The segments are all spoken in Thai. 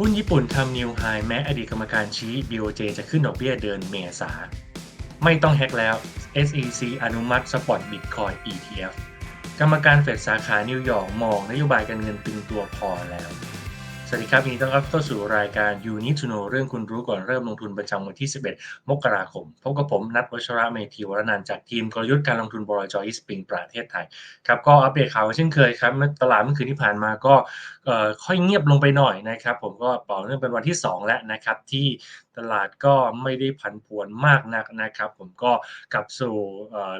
หุ้นญี่ปุ่นทำนิวไฮแม้อดีตกรรมการชี้ BOJ จะขึ้นดอกเบี้ยเดือนเมษา ไม่ต้องแฮกแล้ว SEC อนุมัติสปอตบิตคอย ETF กรรมการเฟดสาขานิวยอร์กมองนโยบายการเงินตึงตัวพอแล้ว สวัสดีครับยินดีต้อนรับเข้าสู่รายการ You Need to Know เรื่องคุณรู้ก่อนเริ่มลงทุนประจำวันที่ 11 มกราคมพบกับผมนัทวัชระเมธีวรนันจากทีมกลยุทธ์การลงทุนบรจอีสปริงประเทศไทยครับก็อัปเดตข่าวเช่นเคยครับตลาดเมื่อคืนที่ผ่านมาก็ค่อยเงียบลงไปหน่อยนะครับ ผมก็ต่อเนื่องเป็นวันที่ 2 แล้วนะครับที่ตลาดก็ไม่ได้ผันผวนมากนักนะครับ ผมก็กลับสู่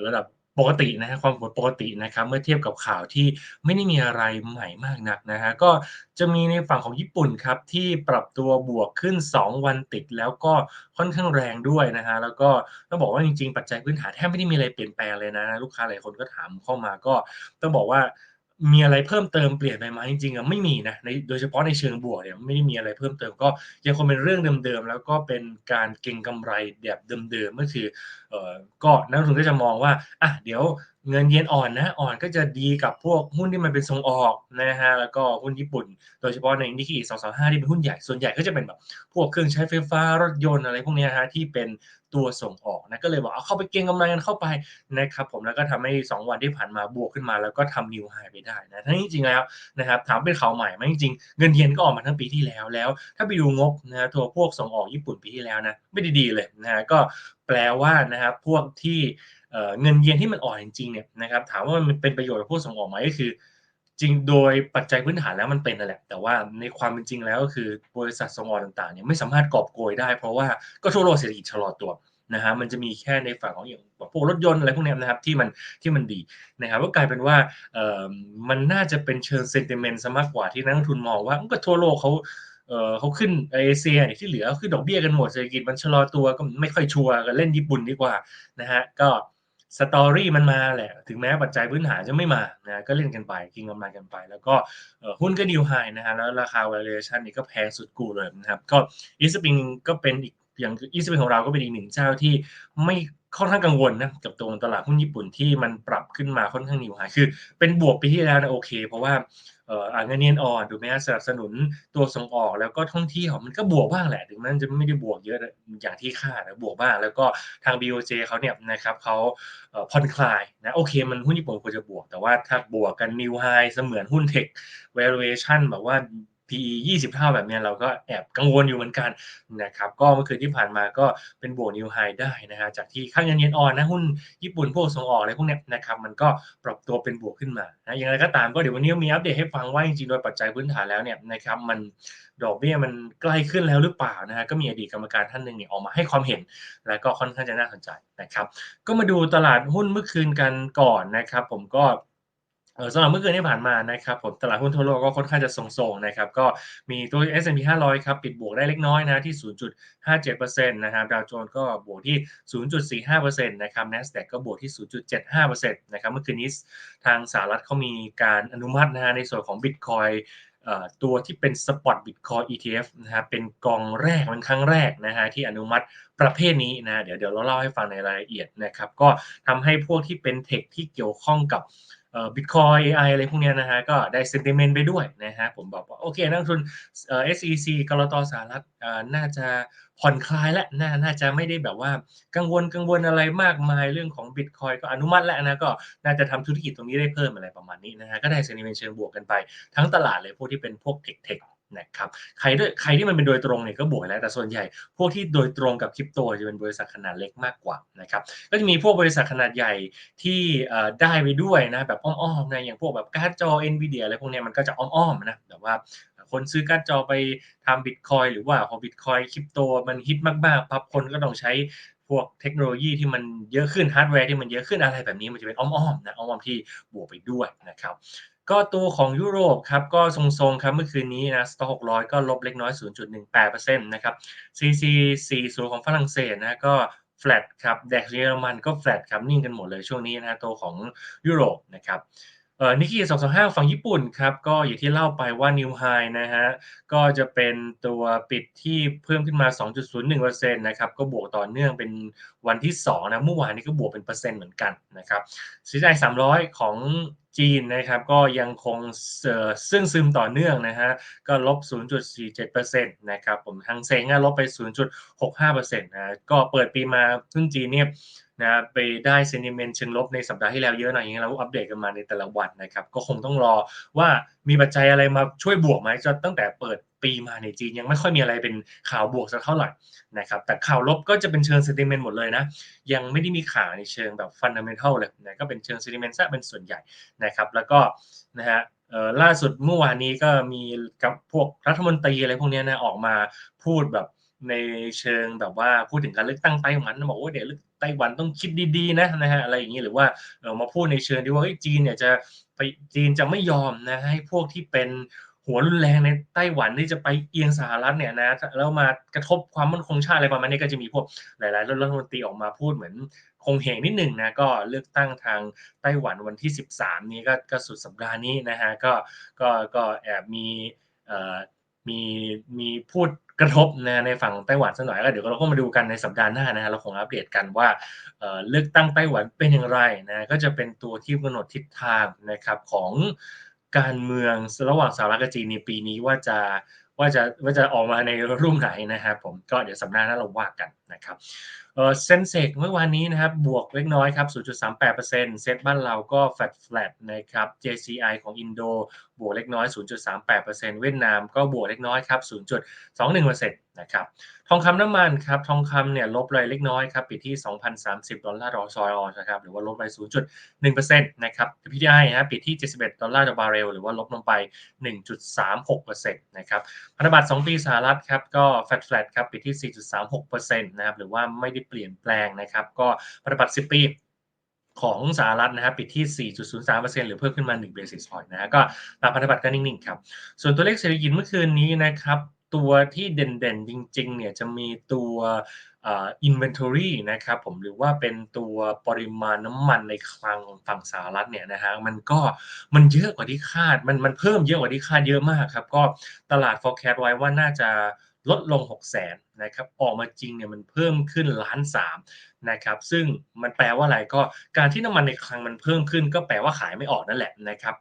ระดับ ปกตินะฮะความผลปกตินะครับเมื่อเทียบกับข่าวที่ไม่ได้มีอะไรใหม่มากนักนะฮะก็จะมีในฝั่งของญี่ปุ่นครับที่ปรับตัวบวกขึ้น 2 วันติดแล้วก็ค่อนข้างแรงด้วยนะฮะแล้วก็ต้องบอกว่าจริงๆ ปัจจัยพื้นฐานแทบไม่ได้มีอะไรเปลี่ยนแปลงเลยนะ ลูกค้าหลายคนก็ถามเข้ามาก็ต้องบอกว่า มีอะไรเพิ่มเติมเปลี่ยนไปไหมจริงๆอะไม่มีนะในโดยเฉพาะในเชิงบวกเนี่ยไม่ได้มีอะไรเพิ่มเติมก็ยังคงเป็นเรื่องเดิมๆแล้วก็เป็นการเก็งกำไรแบบเดิมๆก็คือเอ่อก็นักลงทุนก็จะมองว่าอะเดี๋ยวเงินเยนอ่อนนะอ่อนก็จะดีกับพวกหุ้นที่มันเป็นส่งออกนะฮะแล้วก็หุ้นญี่ปุ่น โดยเฉพาะในนิกเกิ225ที่เป็นหุ้นใหญ่ส่วนใหญ่ก็จะเป็นแบบพวกเครื่องใช้ไฟฟ้ารถยนต์อะไรพวกนี้ฮะที่เป็น ตัวส่งออกนะก็เลยบอกเอาเข้าไปเก็งกำไรกันเข้าไปนะครับผมแล้วก็ทำให้ 2 วันที่ผ่านมาบวกขึ้นมา แล้วก็ทำนิวไฮไปได้นะทั้งจริงๆแล้วนะครับถามเป็นข่าวใหม่ไหมจริงเงินเยนก็ออกมาทั้งปีที่แล้วแล้ว ถ้าไปดูงบนะฮะตัวพวกส่งออกญี่ปุ่นปีที่แล้วนะไม่ได้ดีเลยนะฮะก็แปลว่านะครับพวกที่เงินเยนที่มันอ่อนจริงๆเนี่ยนะครับถามว่ามันเป็นประโยชน์กับผู้ส่งออกไหมก็คือ จริงโดยปัจจัยพื้นฐานแล้วมันเป็นนั่นแหละ แต่ว่าในความเป็นจริงแล้วก็คือบริษัทส่งออกต่างๆเนี่ยไม่สามารถกอบโกยได้ เพราะว่าก็ทั่วโลกเศรษฐกิจชะลอตัวนะฮะมันจะมีแค่ในฝั่งของอย่างพวกรถยนต์อะไรพวกนี้นะครับที่มันที่มันดีนะครับก็กลายเป็นว่าเอ่อมันน่าจะเป็นเชิงเซนติเมนต์ซะมากกว่าที่นักลงทุนมองว่าก็ทั่วโลกเขาเออเขาขึ้นเอเชียเนี่ยที่เหลือขึ้นดอกเบี้ยกันหมดเศรษฐกิจมันชะลอตัวก็ไม่ค่อยชัวร์กันเล่นญี่ปุ่นดีกว่านะฮะก็ สตอรี่มันมาแหละ ถึงแม้ปัจจัยพื้นฐานจะไม่มานะก็เล่นกันไปกินกำไรกันไป แล้วก็หุ้นก็นิวไฮนะฮะแล้วราคา valuation นี่ก็แพงสุดกูเลยนะครับ ก็อีสปริงก็เป็นอีกอย่างอีสปริงของเราก็เป็นอีกหนึ่งเจ้าที่ไม่ ค่อนข้างกังวลนะกับตัวตลาดหุ้นญี่ปุ่นที่มันปรับขึ้นมาค่อนข้างนิวไฮคือ เป็นบวกปีที่แล้วนะโอเค เพราะว่าเอ่อเงินเยนอ่อนถูไหมสนับสนุนตัวส่งออกแล้วก็ท่องเที่ยวมันก็บวกบ้างแหละ ถึงแม้มันจะไม่ได้บวกเยอะอย่างที่คาดนะบวกบ้าง แล้วก็ทาง BOJ เขาเนี่ยนะครับเขาเผ่อนคลายนะโอเค มันหุ้นญี่ปุ่นควรจะบวก แต่ว่าถ้าบวกกันนิวไฮเสมือนหุ้นเทค valuation แบบว่า PE 20เท่าแบบเนี้ยเราก็แอบกังวลอยู่เหมือนกันนะครับก็เมื่อคืนที่ผ่านมาก็เป็นบวกนิวไฮได้นะฮะจากที่ค่าเงินเยนอ่อนนะหุ้นญี่ปุ่นพวกส่งออกอะไรพวกเนี้ยนะครับมันก็ปรับตัวเป็นบวกขึ้นมานะอย่างไรก็ตามก็เดี๋ยววันนี้มีอัปเดตให้ฟังว่าจริงๆโดยปัจจัยพื้นฐานแล้วเนี่ยนะครับมันดอกเบี้ยมันใกล้ขึ้นแล้วหรือเปล่านะฮะก็มีอดีตกรรมการท่านหนึ่งเนี่ยออกมาให้ความเห็น และก็ค่อนข้างจะน่าสนใจนะครับก็มาดูตลาดหุ้นเมื่อคืนกันก่อนนะครับผมก็ สำหรับเมื่อคืนที่ผ่านมานะครับผมตลาดหุ้นทั่วโลกก็ค่อนข้างจะทรงๆนะครับก็มีตัว S&P 500 ครับปิดบวกได้เล็กน้อยนะที่ 0.57%นะครับดาวโจนส์ก็บวกที่ 0.45%นะครับ NASDAQ ก็บวกที่ 0.75%นะครับเมื่อคืนนี้ทางสหรัฐเขามีการอนุมัตินะฮะในส่วนของ Bitcoin เอ่อ ตัวที่เป็น Spot Bitcoin ETF นะครับเป็นกองแรกเป็นครั้งแรกนะฮะที่อนุมัติประเภทนี้นะเดี๋ยวเดี๋ยวเราเล่าให้ฟังในรายละเอียดนะครับก็ทำให้พวกที่เป็นเทคที่เกี่ยวข้องกับบิตคอ Bitcoin AI อะไรพวกนี้นะฮะก็ได้เซนติเมนต์ไปด้วยนะฮะผมบอกว่าโอเคนักลงทุน SEC กรตสหรัฐน่าจะ ผ่อนคลายและน่าน่าจะไม่ได้แบบว่ากังวลกังวลอะไรมากมายเรื่องของบิตคอยก็อนุมัติแล้วนะก็น่าจะทำธุรกิจตรงนี้ได้เพิ่มอะไรประมาณนี้นะฮะก็ได้เซนิเมนเชิงบวกกันไป ทั้งตลาดเลยพวกที่เป็นพวกเทคเทค นะครับใครด้วยใครที่มันเป็นโดยตรงเนี่ยก็บวกแล้วแต่ส่วนใหญ่ พวกที่โดยตรงกับคริปโตจะเป็นบริษัทขนาดเล็กมากกว่านะครับก็จะมีพวกบริษัทขนาดใหญ่ที่ได้ไปด้วยนะแบบอ้อมๆนะอย่างพวกแบบการ์ดจอ NVIDIA อะไรพวกนี้มันก็จะอ้อมๆนะแบบว่าคนซื้อการ์ดจอไปทำบิตคอยหรือว่าพอบิตคอยคริปโตมันฮิตมากๆปั๊บคนก็ต้องใช้พวกเทคโนโลยีที่มันเยอะขึ้นฮาร์ดแวร์ที่มันเยอะขึ้นอะไรแบบนี้มันจะเป็นอ้อมๆนะอ้อมๆที่บวกไปด้วยนะครับ ก็ตัวของยุโรปครับก็ทรงๆครับเมื่อคืนนี้นะสต็อก600 ก็ลบเล็กน้อย 0.18%นะครับ CC 40 ของฝรั่งเศสนะก็ flat ครับแดกเยอรมันก็ flat ครับนิ่งกันหมดเลยช่วงนี้นะตัวของยุโรปนะครับเอ่อนิกเกิล225 ฝั่งญี่ปุ่นครับก็อย่างที่เล่าไปว่า New High นะฮะก็จะเป็นตัวปิดที่เพิ่มขึ้นมา 2.01%นะครับก็บวกต่อเนื่องเป็นวันที่2นะเมื่อวานนี้ก็บวกเป็นเปอร์เซ็นต์เหมือนกันนะครับสีใจ300 ของ จีนนะครับก็ยังคงซึ่งซึมต่อเนื่องนะฮะก็ลบ 0.47%นะครับผมทางเซ็งลบไป 0.65%นะก็เปิดปีมาซึ่งจีนเนี่ยนะไปได้เซนิเมนต์เชิงลบในสัปดาห์ที่แล้วเยอะหน่อยอย่างนี้เราอัปเดตกันมาในแต่ละวันนะครับ ก็คงต้องรอว่ามีปัจจัยอะไรมาช่วยบวกไหมจะตั้งแต่เปิด ปีมาในจีนยังไม่ค่อยมีอะไรเป็นข่าวบวกสักเท่าไหร่นะครับแต่ข่าวลบก็จะเป็นเชิงเซนิเมนต์หมดเลยนะยังไม่ได้มีข่าวในเชิงแบบฟันดัมเมนทัลเลยนะก็เป็นเชิงเซนิเมนต์ซะเป็นส่วนใหญ่นะครับแล้วก็นะฮะล่าสุดเมื่อวานนี้ก็มีกับพวกรัฐมนตรีอะไรพวกนี้นะออกมาพูดแบบในเชิงแบบว่าพูดถึงการเลือกตั้งไต้หวันบอกว่าเดี๋ยวไต้หวันต้องคิดดีๆนะนะฮะอะไรอย่างนี้หรือว่ามาพูดในเชิงที่ว่าจีนเนี่ยจะไปจีนจะไม่ยอมนะให้พวกที่เป็น หัวรุนแรงในไต้หวันที่จะไปเอียงสหรัฐเนี่ยนะแล้วมากระทบความมั่นคงชาติอะไรประมาณนี้ก็จะมีพวกหลายๆรัฐมนตรีออกมาพูดเหมือนคงเหงนิดหนึ่งนะก็เลือกตั้งทางไต้หวันวันที่ 13 นี้ก็ก็สุดสัปดาห์นี้นะฮะก็ก็ก็แอบมีเอ่อมีมีพูดกระทบนะในฝั่งไต้หวันสักหน่อยก็เดี๋ยวเราก็มาดูกันในสัปดาห์หน้านะฮะเราคงอัปเดตกันว่าเลือกตั้งไต้หวันเป็นอย่างไรนะก็จะเป็นตัวที่กำหนดทิศทางนะครับของ การเมืองระหว่างสหรัฐกับจีนในปีนี้ว่าจะว่าจะว่าจะออกมาในรูปไหนนะครับผมก็เดี๋ยวสัปดาห์หน้าเราว่ากันนะครับเซนเซกเมื่อวานนี้นะครับบวกเล็กน้อยครับ 0.38%เซตบ้านเราก็แฟลตแฟลตนะครับ JCI ของอินโดบวกเล็กน้อย 0.38%เวียดนามก็บวกเล็กน้อยครับ 0.21%นะครับทองคำน้ำมันครับทองคำเนี่ยลบเลยเล็กน้อยครับปิดที่ 2,030 ดอลลาร์ต่อซอยออนนะครับหรือว่าลบไป 0.1%นะครับ PTI นะปิดที่ 71 ดอลลาร์ต่อบาร์เรลหรือว่าลบลงไป 1.36%นะครับพันธบัตร 2 ปีสหรัฐครับก็แฟลตแฟลตครับปิดที่ 4.36%นะครับหรือว่าไม่ได้เปลี่ยนแปลงนะครับก็พันธบัตร 10 ปี ของสหรัฐนะครับปิดที่ 4.03%หรือเพิ่มขึ้นมา1 basis point นะฮะก็ตามพันธบัตรก็นิ่งๆครับส่วนตัวเลขเศรษฐกิจเมื่อคืนนี้นะครับตัวที่เด่นๆ จริงๆเนี่ยจะมีตัวอินเวนทอรี่นะครับผมหรือว่าเป็นตัวปริมาณน้ำมันในคลังของฝั่งสหรัฐเนี่ยนะฮะมันก็มันเยอะกว่าที่คาดมันมันเพิ่มเยอะกว่าที่คาดเยอะมากครับก็ตลาด forecast ไว้ว่าน่าจะ ลดลง 6 0 0 0 0นะครับออกมาจริงเนี่ยมันเพิ่มขึ้นล้านสามนะครับซึ่งมันแปลว่าอะไรก็การที่น้ำมันในคลังมันเพิ่มขึ้น ก็แปลว่าขายไม่ออกนั่นแหละนะครับ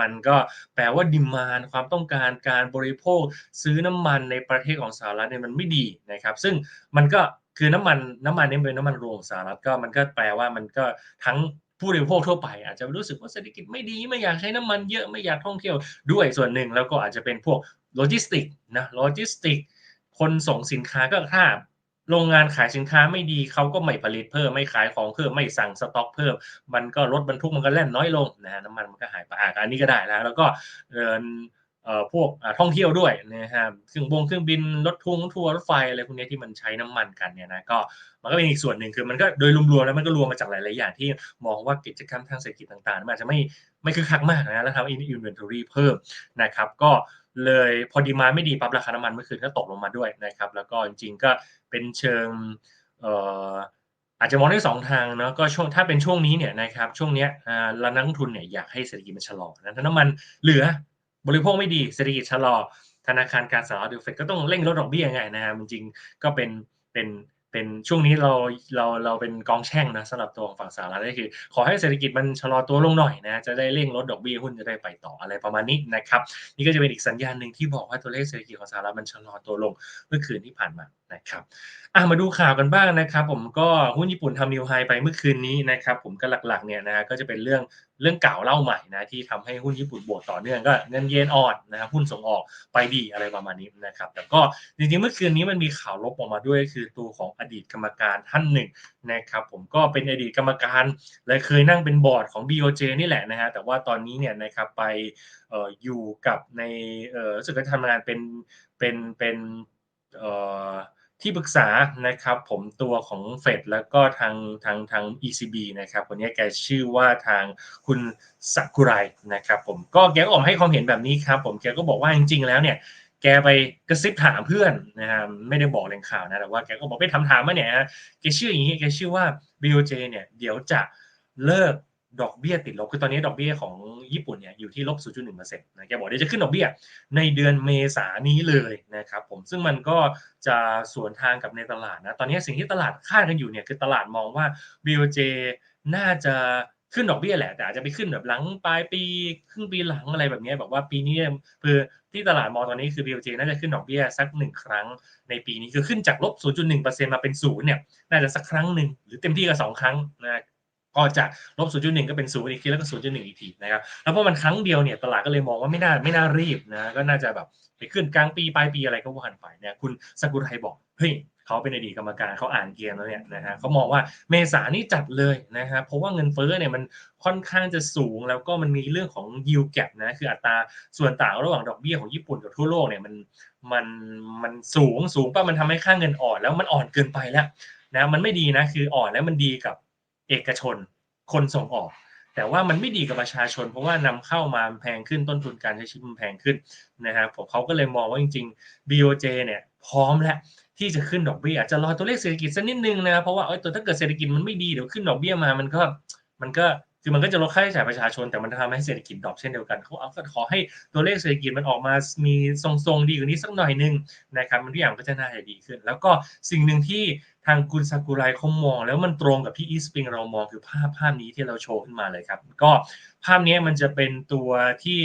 มันก็แปลว่าดิมานความต้องการการบริโภคซื้อน้ำมันในประเทศของสหรัฐเนี่ยมันไม่ดีนะครับ ซึ่งมันก็คือน้ำมันน้ำมันนี่เป็นน้ำมันรวมสหรัฐก็มันก็แปลว่ามันก็ทั้งผู้บริโภคทั่วไป อาจจะรู้สึกว่าเศรษฐกิจไม่ดีไม่อยากใช้น้ำมันเยอะไม่อยากท่องเที่ยวด้วยส่วนหนึ่งแล้วก็อาจจะเป็นพวกโลจิสติกนะโลจิสติก คนส่งสินค้าก็ถ้าโรงงานขายสินค้าไม่ดีเขาก็ไม่ผลิตเพิ่มไม่ขายของเพิ่มไม่สั่งสต็อกเพิ่ม มันก็รถบรรทุกมันก็แล่นน้อยลงนะน้ำมันมันก็หายไปอ่าอันนี้ก็ได้แล้วแล้วก็เดินเอ่อพวกท่องเที่ยวด้วยนะฮะเครื่องบงเครื่องบินรถทุ่งทัวร์รถไฟอะไรพวกนี้ที่มันใช้น้ำมันกันเนี่ยนะก็มันก็เป็นอีกส่วนหนึ่งคือมันก็โดยรวมๆแล้วมันก็รวมมาจากหลายๆอย่างที่มองว่ากิจกรรมทางเศรษฐกิจต่างๆมันอาจจะไม่ไม่คือคักมากนะแล้วทำอินอินเวนทอรี่เพิ่มนะครับก็เเลยพอดีมาไม่ดีปั๊บราคาน้ำมันเมื่อคืนก็ตกลงมาด้วยนะครับ แล้วก็จริงๆก็เป็นเชิงอาจจะมองได้สองทางเนาะก็ช่วงถ้าเป็นช่วงนี้เนี่ยนะครับช่วงเนี้ยเรานักลงทุนเนี่ยอยากให้เศรษฐกิจมันชะลอนะถ้าน้ำมันเหลือบริโภคไม่ดีเศรษฐกิจชะลอธนาคารการสหรัฐเฟดก็ต้องเร่งลดดอกเบี้ยไงนะครับจริงก็เป็นเป็น เป็นช่วงนี้เราเราเราเป็นกองแช่งนะสำหรับตัวของฝั่งสหรัฐก็คือ ขอให้เศรษฐกิจมันชะลอตัวลงหน่อยนะจะได้เร่งลดดอกเบี้ยหุ้นจะได้ไปต่ออะไรประมาณนี้นะครับนี่ก็จะเป็นอีกสัญญาณหนึ่งที่บอกว่าตัวเลขเศรษฐกิจของสหรัฐมันชะลอตัวลงเมื่อคืนที่ผ่านมานะครับอะมาดูข่าวกันบ้างนะครับ ผมก็หุ้นญี่ปุ่นทำนิวไฮไปเมื่อคืนนี้นะครับผมก็หลักๆเนี่ยนะก็จะเป็นเรื่อง เรื่องเก่าเล่าใหม่นะที่ทำให้หุ้นญี่ปุ่นบวกต่อเนื่องก็เงินเยนอ่อนนะครับหุ้นส่งออกไปดีอะไรประมาณนี้นะครับแต่ก็จริงๆเมื่อคืนนี้มันมีข่าวลบออกมาด้วย คือตัวของอดีตกรรมการท่านหนึ่งนะครับผมก็เป็นอดีตกรรมการ และเคยนั่งเป็นบอร์ดของ BOJ นี่แหละนะฮะแต่ว่าตอนนี้เนี่ยนะครับไปอยู่กับในรู้สึกว่าทำงานเป็นเป็นเป็นเอ่อ ที่ปรึกษานะครับผมตัวของเฟดแล้วก็ทางทางทาง ECB นะครับคนนี้แกชื่อว่าทางคุณสักุไรนะครับผมก็แกก็ออกให้ความเห็นแบบนี้ครับผมแกก็บอกว่าจริงๆแล้วเนี่ยแกไปกระซิบถามเพื่อนนะฮะไม่ได้บอกแหล่งข่าวนะแต่ว่าแกก็บอกไปทำถามมาเนี่ยแกชื่ออย่างนี้แกชื่อว่า BOJ เนี่ยเดี๋ยวจะเลิก ดอกเบี้ยติดลบคือตอนนี้ดอกเบี้ยของญี่ปุ่นเนี่ยอยู่ที่ลบ 0.1%นะแกบอกเดี๋ยวจะขึ้นดอกเบี้ยในเดือนเมษานี้เลยนะครับผมซึ่งมันก็จะสวนทางกับในตลาดนะตอนนี้สิ่งที่ตลาดคาดกันอยู่เนี่ยคือตลาดมองว่า BOJ น่าจะขึ้นดอกเบี้ยแหละแต่อาจจะไปขึ้นแบบหลังปลายปีครึ่งปีหลังอะไรแบบนี้แบบว่าปีนี้คือที่ตลาดมองตอนนี้คือ BOJ น่าจะขึ้นดอกเบี้ยสักหนึ่งครั้งในปีนี้คือขึ้นจากลบ 0.1%มาเป็นศูนย์เนี่ยน่าจะสักครั้งหนึ่งหรือเต็มที่ก็สองครั้งนะ ก็จากลบ 0.1 ก็เป็นศูนย์อีกทีแล้วก็ 0.1 อีกทีนะครับแล้วพอมันครั้งเดียวเนี่ยตลาดก็เลยมองว่าไม่น่าไม่น่ารีบนะก็น่าจะแบบไปขึ้นกลางปีปลายปีอะไรก็ว่ากันไปเนี่ยคุณสกุลไทยบอกเฮ้ยเขาเป็นอดีตกรรมการเขาอ่านเกมแล้วเนี่ยนะฮะเขามองว่าเมษานี่จัดเลยนะฮะเพราะว่าเงินเฟ้อเนี่ยมันค่อนข้างจะสูงแล้วก็มันมีเรื่องของ yield gap นะคืออัตราส่วนต่างระหว่างดอกเบี้ยของญี่ปุ่นกับทั่วโลกเนี่ยมันมันมันสูงสูงป่ะมันทำให้ค่าเงินอ่อนแล้วมันอ่อนเกินไปแล้วนะมันไม่ดีนะคืออ่อนแล้วมันดีกับ เอกชน คนส่งออก แต่ว่ามันไม่ดีกับประชาชน เพราะว่านำเข้ามาแพงขึ้นต้นทุนการใช้ชีวิตมันแพงขึ้นนะครับผมเขาก็เลยมองว่าจริง ๆ BOJ เนี่ยพร้อมแล้วที่จะขึ้นดอกเบี้ยอาจจะรอตัวเลขเศรษฐกิจสักนิดนึงนะครับเพราะว่าเออตัวถ้าเกิดเศรษฐกิจมันไม่ดีเดี๋ยวขึ้นดอกเบี้ยมามันก็มันก็ คือมันก็จะลดค่าใช้จ่ายประชาชนแต่มันทำให้เศรษฐกิจดรอปเช่นเดียวกันเขาเอาขอให้ตัวเลขเศรษฐกิจมันออกมามีทรงๆดีกว่านี้สักหน่อยนึงนะครับมันทุกอย่างก็จะน่าจะดีขึ้น แล้วก็สิ่งหนึ่งที่ทางกุลซากุไรเขามอง แล้วมันตรงกับที่อีสปริงเรามองคือภาพภาพนี้ที่เราโชว์ขึ้นมาเลยครับ ก็ภาพนี้มันจะเป็นตัวที่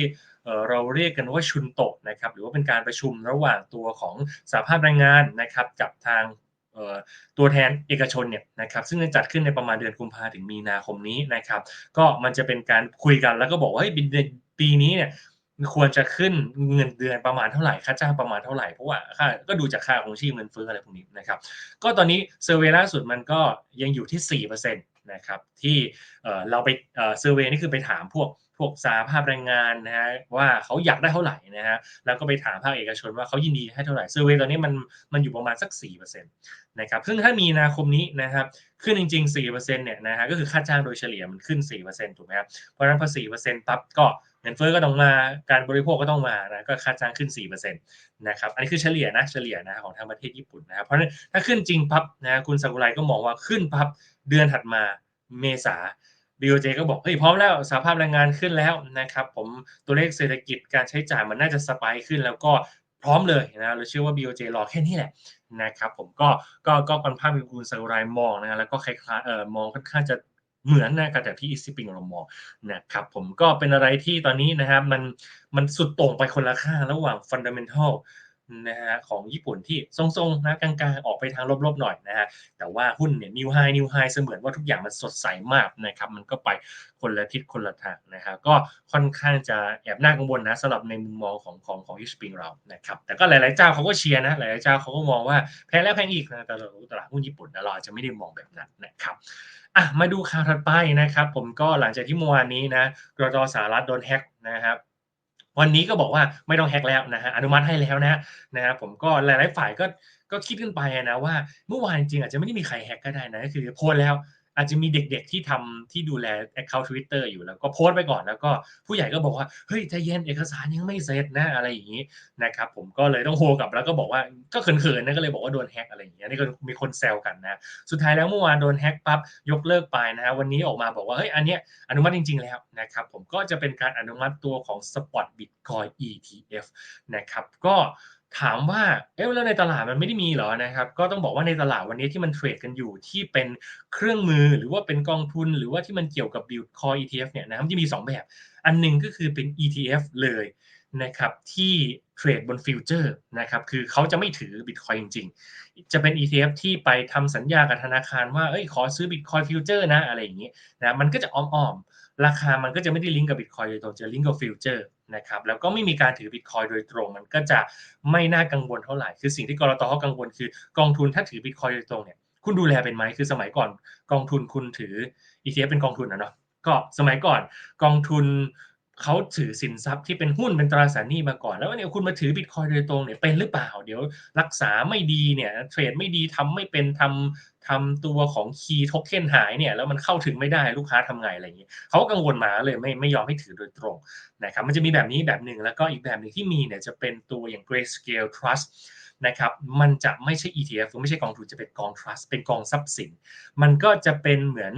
เราเรียกกันว่าชุนโตะนะครับหรือว่าเป็นการประชุมระหว่างตัวของสหภาพแรงงานนะครับกับทาง ตัวแทนเอกชนเนี่ยนะครับซึ่งจะจัดขึ้นในประมาณเดือนกุมภาถึงมีนาคมนี้นะครับ ก็มันจะเป็นการคุยกันแล้วก็บอกว่าเฮ้ยปีนี้เนี่ยควรจะขึ้นเงินเดือนประมาณเท่าไหร่ค่าจ้างประมาณเท่าไหร่เพราะว่าค่าก็ดูจากค่าของชีพเงินเฟ้ออะไรพวกนี้นะครับ ก็ตอนนี้เซอร์เวยล่าสุดมันก็ยังอยู่ที่4%นะครับที่เราไปเซอร์เวยนี่คือไปถามพวก พวกสาภาพแรงงานนะฮะว่าเขาอยากได้เท่าไหร่นะฮะแล้วก็ไปถามภาคเอกชนว่าเขายินดีให้เท่าไหร่เซอร์เวยตอนนี้มันมันอยู่ประมาณสัก4%นะครับซึ่งถ้ามีนาคมนี้นะครับขึ้นจริง ๆ 4%เนี่ยนะฮะก็คือค่าจ้างโดยเฉลี่ยมันขึ้น 4%ถูกไหมครับเพราะฉะนั้นพอ 4%ปั๊บก็เงินเฟ้อก็ต้องมาการบริโภคก็ต้องมานะก็ค่าจ้างขึ้น 4%นะครับอันนี้คือเฉลี่ยนะเฉลี่ยนะของทางประเทศญี่ปุ่นนะครับเพราะฉะนั้นถ้าขึ้นจริงปั๊บนะคุณซากุไรก็มองว่าขึ้นปั๊บเดือนถัดมาเมษา BOJ ก็บอกเฮ้ยพร้อมแล้วสาภาพแรงงานขึ้นแล้วนะครับผมตัวเลขเศรษฐกิจการใช้จ่ายมันน่าจะสปายขึ้นแล้วก็พร้อมเลยนะเราเชื่อว่า BOJ รอแค่นี้แหละนะครับผมก็ก็ก็ค่อนข้างเป็นคุณซากุไรมองนะแล้วก็คล้ายๆเอ่อมองค่อนข้างจะเหมือนนะกับที่อีซิปิงเรามองนะครับผมก็เป็นอะไรที่ตอนนี้นะครับมันมันสุดโต่งไปคนละข้างระหว่างฟันเดเมนทัล นะฮะของญี่ปุ่นที่ทรงๆนะกลางๆ ออกไปทางลบๆหน่อยนะฮะแต่ว่าหุ้นเนี่ยนิวไฮนิวไฮเสมือนว่าทุกอย่างมันสดใสมากนะครับมันก็ไปคนละทิศคนละทางนะฮะก็ค่อนข้างจะแอบน่ากังวลนะสำหรับในมุมมองของของของฮิสปริงเรานะครับแต่ก็หลายๆเจ้าเขาก็เชียร์นะหลายๆเจ้าเขาก็มองว่าแพงแล้วแพงอีกนะแต่ตลาดหุ้นญี่ปุ่นเราจจะไม่ได้มองแบบนั้นนะครับอะมาดูข่าวถัดไปนะครับ ผมก็หลังจากที่เมื่อวานนี้นะกรตสหรัฐโดนแฮ็กนะครับ วันนี้ก็บอกว่าไม่ต้องแฮกแล้วนะฮะอนุมัติให้แล้วนะนะครับผมก็หลายๆฝ่ายก็ก็คิดขึ้นไปนะว่าเมื่อวานจริงอาจจะไม่ได้มีใครแฮกก็ได้นะก็คือโพสแล้ว อาจจะมีเด็กๆที่ทำที่ดูแล Account Twitter อยู่แล้วก็โพสต์ไปก่อนแล้วก็ผู้ใหญ่ก็บอกว่าเฮ้ยใจเย็นเอกสารยังไม่เสร็จนะอะไรอย่างนี้นะครับผมก็เลยต้องโฮกับแล้วก็บอกว่าก็เขินๆนะก็เลยบอกว่าโดนแฮกอะไรอย่างเงี้ยนี่ก็มีคนแซวกันนะสุดท้ายแล้วเมื่อวานโดนแฮกปั๊บยกเลิกไปนะฮะวันนี้ออกมาบอกว่าเฮ้ยอันเนี้ยอนุมัติจริง ๆ แล้วนะครับผมก็จะเป็นการอนุมัติตัวของ Spot Bitcoin ETF นะครับก็ ถามว่าเอ๊ะแล้วในตลาดมันไม่ได้มีเหรอนะครับก็ต้องบอกว่าในตลาดวันนี้ที่มันเทรดกันอยู่ที่เป็นเครื่องมือหรือว่าเป็นกองทุน หรือว่าที่มันเกี่ยวกับ Bitcoin ETF เนี่ยนะครับที่มี 2 แบบ อันหนึ่งก็คือเป็น ETF เลยนะครับที่เทรดบนฟิวเจอร์นะครับคือเขาจะไม่ถือ Bitcoin จริง ๆ จะเป็น ETF ที่ไปทำสัญญากับธนาคารว่าเอ้ยขอซื้อ Bitcoin ฟิวเจอร์นะอะไรอย่างนี้นะมันก็จะอ้อมๆราคามันก็จะไม่ได้ลิงก์กับ Bitcoin โดยตรงจะลิงก์กับฟิวเจอร์ นะครับแล้วก็ไม่มีการถือบิตคอยโดยตรง มันก็จะไม่น่ากังวลเท่าไหร่ คือสิ่งที่กรตเขากังวลคือกองทุนถ้าถือบิตคอยโดยตรงเนี่ยคุณดูแลเป็นไหมคือสมัยก่อนกองทุนคุณถือ ETF เป็นกองทุนนะเนาะก็สมัยก่อนกองทุน เขาถือสินทรัพย์ที่เป็นหุ้นเป็นตราสารหนี้มาก่อน แล้วเนี่ยคุณมาถือบิตคอยโดยตรงเนี่ยเป็นหรือเปล่า เดี๋ยวรักษาไม่ดีเนี่ยเทรดไม่ดีทำไม่เป็นทำทำตัวของคีย์โทเค็นหายเนี่ยแล้วมันเข้าถึงไม่ได้ลูกค้าทำไงอะไรอย่างนี้เขากังวลมาเลยไม่ไม่ยอมให้ถือโดยตรงนะครับมันจะมีแบบนี้แบบหนึ่งแล้วก็อีกแบบหนึ่งที่มีเนี่ยจะเป็นตัวอย่าง Grayscale Trust นะครับมันจะไม่ใช่ ETF ไม่ใช่กองทุนจะเป็นกอง trust เป็นกองทรัพย์สิน มันก็จะเป็นเหมือน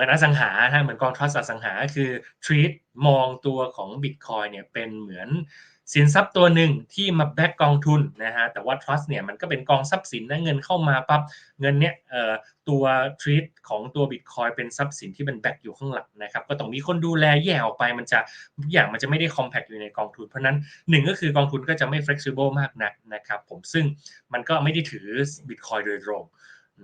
มือนอสังหาฮะเหมือนกองทรัพย์อสังหาคือ treat มองตัวของ Bitcoin เนี่ยเป็นเหมือนสินทรัพย์ตัวหนึ่งที่มาแบ็กกองทุนนะฮะแต่ว่า trust เนี่ยมันก็เป็นกองทรัพย์สินนะเงินเข้ามาปั๊บเงินเนี่ยเอ่อตัว treat ของตัว Bitcoin เป็นทรัพย์สินที่เป็นแบ็กอยู่ข้างหลังนะครับก็ต้องมีคนดูแลแยกออกไปมันจะทุกอย่างมันจะไม่ได้ compact อยู่ในกองทุน เพราะนั้นหนึ่งก็คือกองทุนก็จะไม่ flexible มากนักนะครับผมซึ่งมันก็ไม่ได้ถือ Bitcoin โดยตรง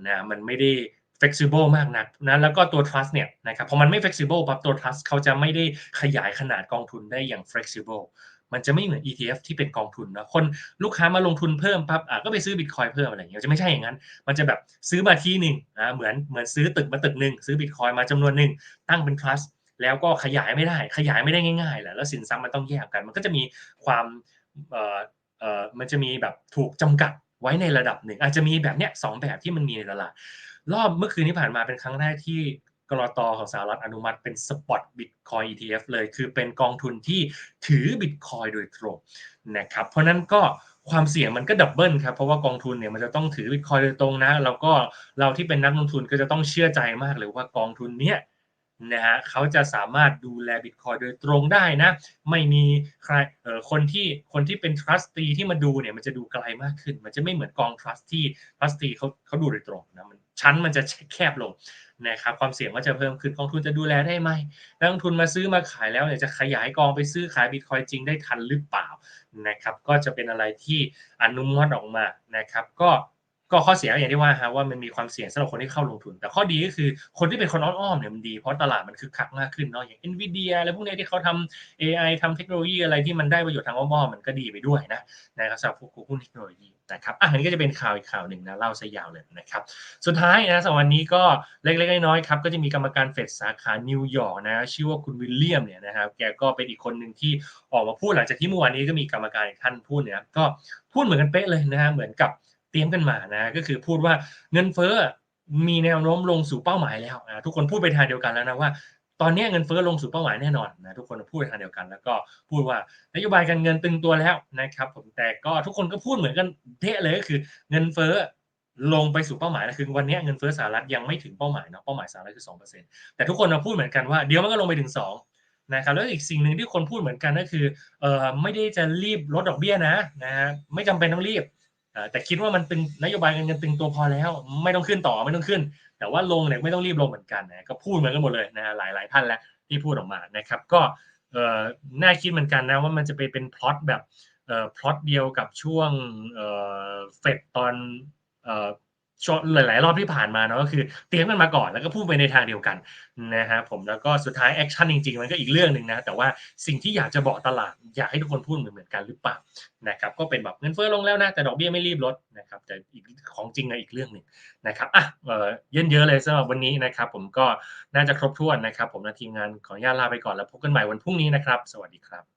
นะมันไม่ได้ flexible มากนักนะแล้วก็ตัว trust เนี่ยนะครับพอมันไม่ flexible ปั๊บตัว trust เขาจะไม่ได้ขยายขนาดกองทุนได้อย่าง flexible มันจะไม่เหมือน ETF ที่เป็นกองทุนนะคนลูกค้ามาลงทุนเพิ่มปั๊บอะก็ไปซื้อ Bitcoin เพิ่มอะไรเงี้ยจะไม่ใช่อย่างนั้น มันจะแบบซื้อมาที่หนึ่งนะเหมือนเหมือนซื้อตึกมาตึกหนึ่งซื้อ Bitcoin มาจำนวนหนึ่งตั้งเป็น trust แล้วก็ขยายไม่ได้ขยายไม่ได้ง่ายๆแหละแล้วสินทรัพย์มันต้องแยกกัน มันก็จะมีความเอ่อเอ่อมันจะมีแบบถูกจำกัดไว้ในระดับหนึ่งอาจจะมีแบบเนี้ยสองแบบที่มันมีในตลาด รอบเมื่อคืนที่ผ่านมาเป็นครั้งแรกที่กรอตของสหรัฐอนุมัติเป็นสปอตบิตคอย ETF เลย คือเป็นกองทุนที่ถือบิตคอยโดยตรงนะครับเพราะนั้นก็ความเสี่ยงมันก็ดับเบิลครับเพราะว่ากองทุนเนี่ยมันจะต้องถือบิตคอยโดยตรงนะแล้วก็เราที่เป็นนักลงทุนก็จะต้องเชื่อใจมากเลยว่ากองทุนเนี้ยนะฮะเขาจะสามารถดูแลบิตคอยโดยตรงได้นะไม่มีใครเอ่อคนที่คนที่เป็น trustee ที่มาดูเนี่ยมันจะดูไกลมากขึ้น มันจะไม่เหมือนกอง trust ที่ trustee เขาเขาดูโดยตรงนะมัน ชั้นมันจะแคบลงนะครับความเสี่ยงก็จะเพิ่มขึ้นกองทุนจะดูแลได้ไหมนักลงทุนมาซื้อมาขายแล้วเนี่ยจะขยายกองไปซื้อขายบิตคอยจริงได้ทันหรือเปล่านะครับก็จะเป็นอะไรที่อนุมัติออกมานะครับก็ ก็ข้อเสียอย่างที่ว่าฮะว่ามันมีความเสี่ยงสำหรับคนที่เข้าลงทุน แต่ข้อดีก็คือคนที่เป็นคนอ้อมๆเนี่ยมันดีเพราะตลาดมันคึกคักมากขึ้นเนาะอย่าง NVIDIA อะไรพวกนี้ที่เขาทำ AI ทำเทคโนโลยีอะไรที่มันได้ประโยชน์ทางอ้อมๆมันก็ดีไปด้วยนะนะครับสำหรับพวกหุ้นเทคโนโลยีนะครับอะอันนี้ก็จะเป็นข่าวอีกข่าวหนึ่งนะเล่าซะยาวเลยนะครับสุดท้ายนะสำหรับวันนี้ก็เล็กๆน้อยๆครับก็จะมีกรรมการเฟดสาขานิวยอร์กนะชื่อว่าคุณวิลเลียมเนี่ยนะครับแกก็เป็นอีกคนหนึ่งที่ออกมาพูดหลังจากที่เมื่อวานนี้ก็มีกรรมการอีกท่านพูดเนี่ยก็พูดเหมือนกันเป๊ะเลยนะฮะเหมือนกับ เตรียมกันมานะก็คือพูดว่าเงินเฟ้อมีแนวโน้มลงสู่เป้าหมายแล้วนะทุกคนพูดไปทางเดียวกันแล้วนะว่า ตอนนี้เงินเฟ้อลงสู่เป้าหมายแน่นอนนะทุกคนพูดไปทางเดียวกัน แล้วก็พูดว่านโยบายการเงินตึงตัวแล้วนะครับผมแต่ก็ทุกคนก็พูดเหมือนกันเทะเลยก็คือ เงินเฟ้อลงไปสู่เป้าหมายนะคือวันนี้เงินเฟ้อสหรัฐยังไม่ถึงเป้าหมายเนาะเป้าหมายสหรัฐคือสองเปอร์เซ็นต์แต่ทุกคนมาพูดเหมือนกันว่าเดี๋ยวมันก็ลงไปถึงสองนะครับแล้วอีกสิ่งหนึ่งที่คนพูดเหมือนกันก็คือเออไม่ได้จะรีบลดดอกเบี้ยนะนะไม่จำเป็นต้องรีบ แต่คิดว่ามันตึงนโยบายการเงินตึงตัวพอแล้ว ไม่ต้องขึ้นต่อไม่ต้องขึ้น แต่ว่าลงเนี่ยไม่ต้องรีบลงเหมือนกันนะก็พูดเหมือนกันหมดเลยนะหลายหลายท่านแล้วที่พูดออกมานะครับ ก็น่าคิดเหมือนกันนะว่ามันจะไปเป็นพล็อตแบบพล็อตเดียวกับช่วงเฟดตอน ช่วงหลาย ๆ รอบที่ผ่านมาเนาะก็คือเตรียมกันมาก่อนแล้วก็พูดไปในทางเดียวกันนะฮะผมแล้วก็สุดท้ายแอคชั่นจริง ๆ มันก็อีกเรื่องหนึ่งนะแต่ว่าสิ่งที่อยากจะบอกตลาดอยากให้ทุกคนพูดเหมือนๆกันหรือเปล่านะครับก็เป็นแบบเงินเฟ้อลงแล้วนะแต่ดอกเบี้ยไม่รีบลดนะครับแต่อีกของจริงนะอีกเรื่องหนึ่งนะครับอะเออเยอะเยอะเลยสำหรับวันนี้นะครับผมก็น่าจะครบถ้วนนะครับ ผมและทีมงานขออนุญาตลาไปก่อนแล้วพบกันใหม่วันพรุ่งนี้นะครับ สวัสดีครับ